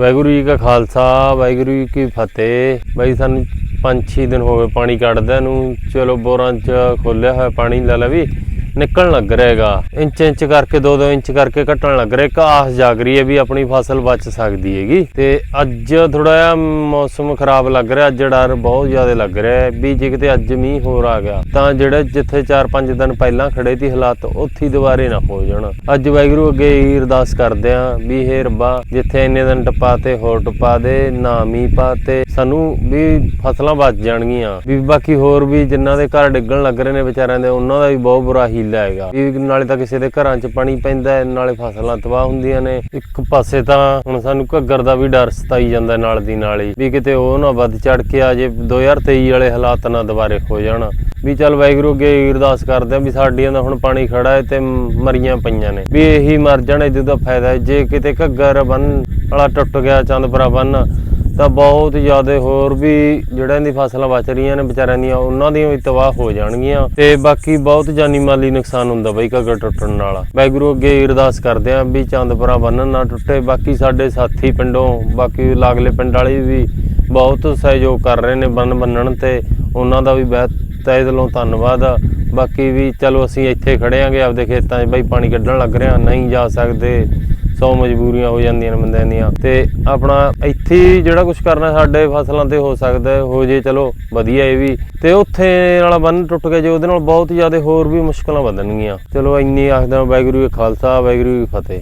ਵਾਹਿਗੁਰੂ ਜੀ ਕਾ ਖਾਲਸਾ, ਵਾਹਿਗੁਰੂ ਜੀ ਕੀ ਫਤਿਹ। ਬਾਈ ਸਾਨੂੰ 5-6 ਦਿਨ ਹੋ ਗਏ ਪਾਣੀ ਕੱਢਦਿਆਂ ਨੂੰ। ਚਲੋ ਬੋਰਾਂ 'ਚ ਖੋਲਿਆ ਹੋਇਆ ਪਾਣੀ, ਲੈ ਲਾ ਵੀ। ਨਿਕਲਣ ਲੱਗ ਰਹੇਗਾ। ਇੰਚ ਇੰਚ ਕਰਕੇ 2-2 ਇੰਚ ਕਰਕੇ ਘਟਣ ਲੱਗ ਰਿਹਾ ਇੱਕ ਆਸ ਜਾਗ ਰਹੀ ਹੈ ਵੀ ਆਪਣੀ ਫਸਲ ਬਚ ਸਕਦੀ ਹੈਗੀ। ਤੇ ਅੱਜ ਥੋੜਾ ਜਿਹਾ ਮੌਸਮ ਖਰਾਬ ਲੱਗ ਰਿਹਾ, ਅੱਜ ਡਰ ਬਹੁਤ ਜ਼ਿਆਦਾ ਲੱਗ ਰਿਹਾ ਵੀ ਜੇ ਕਿਤੇ ਅੱਜ ਮੀਂਹ ਹੋਰ ਆ ਗਿਆ, ਤਾਂ ਜਿਹੜੇ ਜਿੱਥੇ 4-5 ਦਿਨ ਪਹਿਲਾਂ ਖੜੇ ਸੀ ਹਾਲਾਤ, ਉੱਥੇ ਦੁਬਾਰੇ ਨਾ ਹੋ ਜਾਣ। ਅੱਜ ਵਾਹਿਗੁਰੂ ਅੱਗੇ ਇਹੀ ਅਰਦਾਸ ਕਰਦੇ ਆਂ ਵੀ, ਹੇ ਰੱਬਾ, ਜਿੱਥੇ ਇੰਨੇ ਦਿਨ ਟਪਾ ਤੇ ਹੋਰ ਟਪਾ ਦੇ, ਨਾ ਮੀਂਹ ਪਾ ਤੇ, ਸਾਨੂੰ ਵੀ ਫਸਲਾਂ ਬਚ ਜਾਣਗੀਆਂ। ਵੀ ਬਾਕੀ ਹੋਰ ਵੀ ਜਿਨ੍ਹਾਂ ਦੇ ਘਰ ਡਿੱਗਣ ਲੱਗ ਰਹੇ ਨੇ ਵਿਚਾਰਿਆਂ ਦੇ, ਉਹਨਾਂ ਦਾ ਵੀ ਬਹੁਤ ਬੁਰਾ ਹੀ ਹੀਲਾ ਹੈਗਾ। ਵੀ ਨਾਲੇ ਤਾਂ ਕਿਸੇ ਦੇ ਘਰਾਂ 'ਚ ਪਾਣੀ ਪੈਂਦਾ ਹੈ, ਨਾਲੇ ਫਸਲਾਂ ਤਬਾਹ ਹੁੰਦੀਆਂ ਨੇ। ਇੱਕ ਪਾਸੇ ਤਾਂ ਹੁਣ ਸਾਨੂੰ ਘੱਗਰ ਦਾ ਵੀ ਡਰ ਸਤਾਈ ਜਾਂਦਾ ਨਾਲ ਦੀ ਨਾਲ ਹੀ, ਵੀ ਕਿਤੇ ਉਹ ਨਾ ਵੱਧ ਚੜ ਕੇ ਆ ਜੇ 2023 ਵਾਲੇ ਹਾਲਾਤ ਨਾ ਦੁਬਾਰੇ ਹੋ ਜਾਣ। ਵੀ ਚੱਲ ਵਾਹਿਗੁਰੂ ਅੱਗੇ ਅਰਦਾਸ ਕਰਦੇ ਆ ਵੀ ਸਾਡੀਆਂ ਦਾ ਹੁਣ ਪਾਣੀ ਖੜਾ ਹੈ ਤੇ ਮਰੀਆਂ ਪਈਆਂ ਨੇ। ਵੀ ਇਹੀ ਮਰ ਜਾਣ, ਇਹਦੇ ਦਾ ਫਾਇਦਾ ਜੇ ਕਿਤੇ ਘੱਗਰ ਬੰਨ ਵਾਲਾ ਟੁੱਟ ਗਿਆ, ਚੰਦਪੁਰਾ ਬੰਨ ਤਾਂ ਬਹੁਤ ਜ਼ਿਆਦਾ ਹੋਰ ਵੀ ਜਿਹੜਿਆਂ ਦੀ ਫਸਲਾਂ ਬਚ ਰਹੀਆਂ ਨੇ ਵਿਚਾਰਿਆਂ ਦੀਆਂ, ਉਹਨਾਂ ਦੀਆਂ ਵੀ ਤਬਾਹ ਹੋ ਜਾਣਗੀਆਂ। ਤੇ ਬਾਕੀ ਬਹੁਤ ਜਾਨੀ ਮਾਲੀ ਨੁਕਸਾਨ ਹੁੰਦਾ ਬਈ ਘੱਗਰ ਟੁੱਟਣ ਨਾਲ। ਵਾਹਿਗੁਰੂ ਅੱਗੇ ਅਰਦਾਸ ਕਰਦੇ ਆ ਵੀ ਚੰਦਪੁਰਾ ਬੰਨਣ ਨਾ ਟੁੱਟੇ। ਬਾਕੀ ਸਾਡੇ ਸਾਥੀ ਪਿੰਡੋਂ, ਬਾਕੀ ਲਾਗਲੇ ਪਿੰਡ ਵਾਲੇ ਵੀ ਬਹੁਤ ਸਹਿਯੋਗ ਕਰ ਰਹੇ ਨੇ ਬੰਨ ਬੰਨਣ ਤੇ। ਉਹਨਾਂ ਦਾ ਵੀ ਬਹੁਤ ਤਹਿ ਦਿਲੋਂ ਧੰਨਵਾਦ ਬਾਕੀ ਵੀ ਚਲੋ ਅਸੀਂ ਇੱਥੇ ਖੜੇ ਆਂਗੇ ਆਪਦੇ ਖੇਤਾਂ 'ਚ ਬਈ ਪਾਣੀ ਕੱਢਣ ਲੱਗ ਰਿਹਾ ਨਹੀਂ ਜਾ ਸਕਦੇ। ਸੌ ਮਜਬੂਰੀਆਂ ਹੋ ਜਾਂਦੀਆਂ ਨੇ ਬੰਦਿਆਂ ਦੀਆਂ। ਤੇ ਆਪਣਾ ਇੱਥੇ ਜਿਹੜਾ ਕੁਝ ਕਰਨਾ ਸਾਡੇ ਫਸਲਾਂ ਤੇ ਹੋ ਸਕਦਾ ਹੋ ਜੇ ਚਲੋ ਵਧੀਆ ਇਹ ਵੀ। ਤੇ ਉੱਥੇ ਵਾਲਾ ਬੰਨ ਟੁੱਟ ਗਿਆ ਜੇ ਉਹਦੇ ਨਾਲ ਬਹੁਤ ਜ਼ਿਆਦਾ ਹੋਰ ਵੀ ਮੁਸ਼ਕਲਾਂ ਵਧਣਗੀਆਂ। ਚਲੋ ਇੰਨੀ ਆਖਦਾ ਵਾਹਿਗੁਰੂ ਜੀ ਖਾਲਸਾ, ਵਾਹਿਗੁਰੂ ਜੀ ਫਤਿਹ।